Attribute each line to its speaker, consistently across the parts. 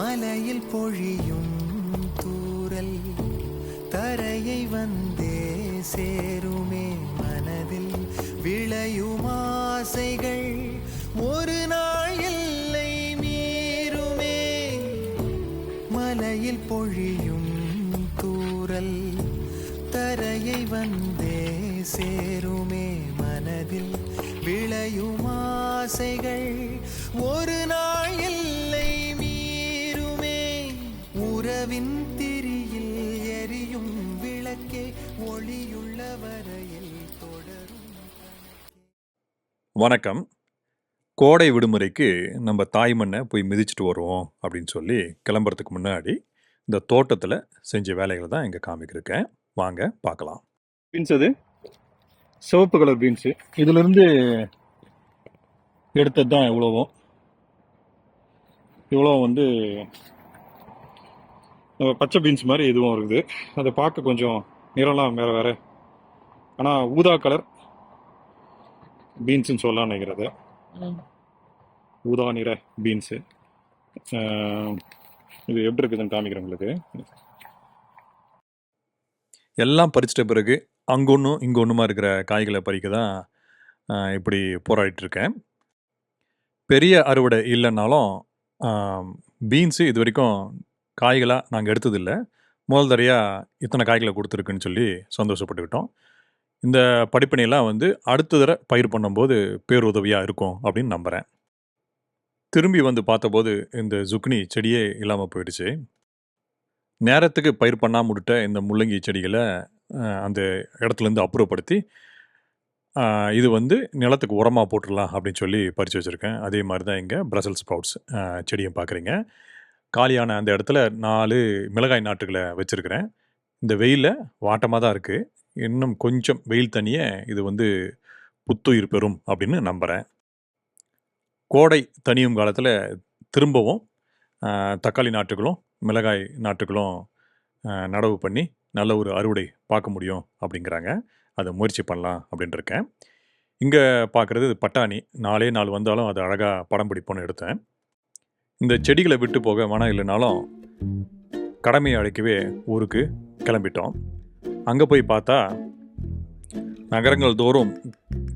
Speaker 1: மலையில் பொழியும் தூரல். தரையை வந்தே சேருமே மனதில் விளையும் ஆசைகள். ஒரு நாள் எல்லை மீறுமே. மலையில் பொழியும் தூரல். தரையை வந்தே சேருமே மனதில் விளையும் ஆசைகள். ஒரு நாள் திரியில் எரியும் விளக்கே ஒளியுள்ள வரையில் தொடரும்.
Speaker 2: வணக்கம். கோடை விடுமுறைக்கு நம்ம தாய் மண்ணை போய் மிதிச்சிட்டு வருவோம் அப்படின்னு சொல்லி கிளம்புறதுக்கு முன்னாடி இந்த தோட்டத்தில் செஞ்ச வேலைகளை தான் இங்கே காமிக்கிருக்கேன். வாங்க பார்க்கலாம்.
Speaker 3: பீன்ஸ் அது? சிவப்பு கலர் பீன்ஸு. இதிலிருந்து எடுத்தது தான் இவ்வளவும் இவ்வளோ வந்து பச்சை பீன்ஸ் மாதிரி இதுவும் இருக்குது. அதை பார்க்க கொஞ்சம் நிறம்லாம் வேறு வேறு. ஆனால் ஊதா கலர் பீன்ஸுன்னு சொல்லலாம் நினைக்கிறது ஊதா நிற பீன்ஸு. இது எப்படி இருக்குதுன்னு காமிக்கிறேன் உங்களுக்கு.
Speaker 2: எல்லாம் பறிச்சிட்ட பிறகு அங்கொன்றும் இங்கே ஒன்றுமா இருக்கிற காய்களை பறிக்க தான் இப்படி போராடிட்டு இருக்கேன். பெரிய அறுவடை இல்லைன்னாலும் பீன்ஸு இது வரைக்கும் காய்களாக நாங்கள் எடுத்ததில்லை. முதல் தடையாக இத்தனை காய்களை கொடுத்துருக்குன்னு சொல்லி சந்தோஷப்பட்டுக்கிட்டோம். இந்த படிப்பணியெல்லாம் வந்து அடுத்த தடவை பயிர் பண்ணும்போது பேருதவியாக இருக்கும் அப்படின்னு நம்புகிறேன் திரும்பி வந்து பார்த்தபோது இந்த ஜுக்னி செடியே இல்லாமல் போயிடுச்சு. நேரத்துக்கு பயிர் பண்ணாமல் முடிட்ட இந்த முள்ளங்கி செடிகளை அந்த இடத்துலேருந்து அப்புறப்படுத்தி இது வந்து நிலத்துக்கு உரமாக போட்டுடலாம் அப்படின்னு சொல்லி பறித்து வச்சுருக்கேன். அதே மாதிரி தான் இங்கே பிரசல் ஸ்ப்ரவுட்ஸ் செடியும் பார்க்குறீங்க. காலியான அந்த இடத்துல நாலு மிளகாய் நாட்டுகளை வச்சுருக்கிறேன். இந்த வெயிலில் வாட்டமாக தான் இருக்குது இன்னும் கொஞ்சம் வெயில் தனியை இது வந்து புத்துயிர் பெறும் அப்படின்னு நம்புகிறேன் கோடை தனியும் காலத்தில் திரும்பவும் தக்காளி நாட்டுகளும் மிளகாய் நாட்டுகளும் நடவு பண்ணி நல்ல ஒரு அறுவடை பார்க்க முடியும் அப்படிங்கிறாங்க. அதை முயற்சி பண்ணலாம் அப்படின்ட்டுருக்கேன் இங்கே பார்க்குறது பட்டாணி. நாலே நாள் வந்தாலும் அது அழகாக படம் பிடிப்போன்னு எடுத்தேன். இந்த செடிகளை விட்டு போக மனம் இல்லைனாலும் கடமையை அழைக்கவே ஊருக்கு கிளம்பிட்டோம். அங்கே போய் பார்த்தா நகரங்கள் தோறும்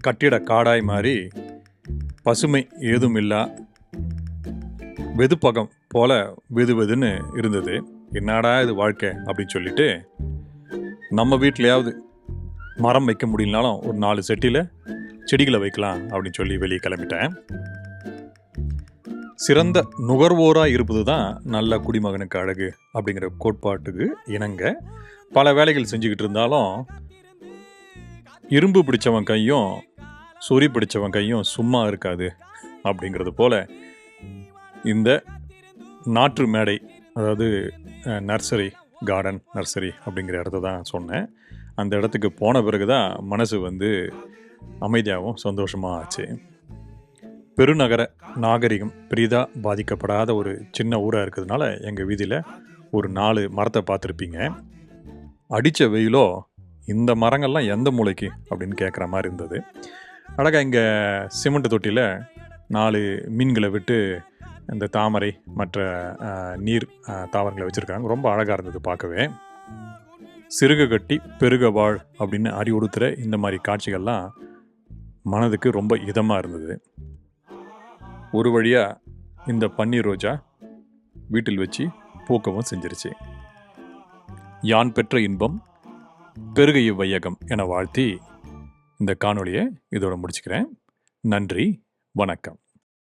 Speaker 2: கட்டிட காடாய் மாறி பசுமை ஏதும் இல்லா வெதுப்பகம் போல வெது வெதுன்னு இருந்தது. என்னடா இது வாழ்க்கை? அப்படின்னு சொல்லிட்டு நம்ம வீட்லயாவது மரம் வைக்க முடியலனாலும் ஒரு நாலு செட்டியில் செடிகளை வைக்கலாம் அப்படின்னு சொல்லி வெளியே கிளம்பிட்டேன். சிறந்த நுகர்வோராக இருப்பது தான் நல்ல குடிமகனுக்கு அழகு அப்படிங்கிற கோட்பாட்டுக்கு இணங்க பல வேலைகள் செஞ்சுக்கிட்டு இருந்தாலும் இரும்பு பிடிச்சவன் கையும் சொறி பிடிச்சவன் கையும் சும்மா இருக்காது அப்படிங்கிறது போல இந்த நாற்று மேடை அதாவது நர்சரி கார்டன் நர்சரி அப்படிங்கிற இடத்த தான் சொன்னேன். அந்த இடத்துக்கு போன பிறகு தான் மனசு வந்து அமைதியாகவும் சந்தோஷமாக ஆச்சு பெருநகர நாகரிகம் பெரிதாக பாதிக்கப்படாத ஒரு சின்ன ஊராக இருக்கிறதுனால எங்கள் வீதியில் ஒரு நாலு மரத்தை பார்த்துருப்பீங்க. அடித்த வெயிலோ இந்த மரங்கள்லாம் எந்த மூளைக்கு அப்படின்னு கேட்குற மாதிரி இருந்தது. அழகாக இங்கே சிமெண்ட் தொட்டியில் நாலு மீன்களை விட்டு இந்த தாமரை மற்ற நீர் தாவரங்களை வச்சுருக்காங்க. ரொம்ப அழகாக இருந்தது பார்க்கவே. சிறுக கட்டி பெருக வாழ் அப்படின்னு அறிவுறுத்துகிற இந்த மாதிரி காட்சிகள்லாம் மனதுக்கு ரொம்ப இதமாக இருந்தது. ஒரு வழியாக இந்த பன்னீர் ரோஜா வீட்டில் வச்சு பூக்கவும் செஞ்சிருச்சு. யான் பெற்ற இன்பம் பெருகைய வையகம் என வாழ்த்தி இந்த காணொளியை இதோட முடிச்சுக்கிறேன். நன்றி வணக்கம்.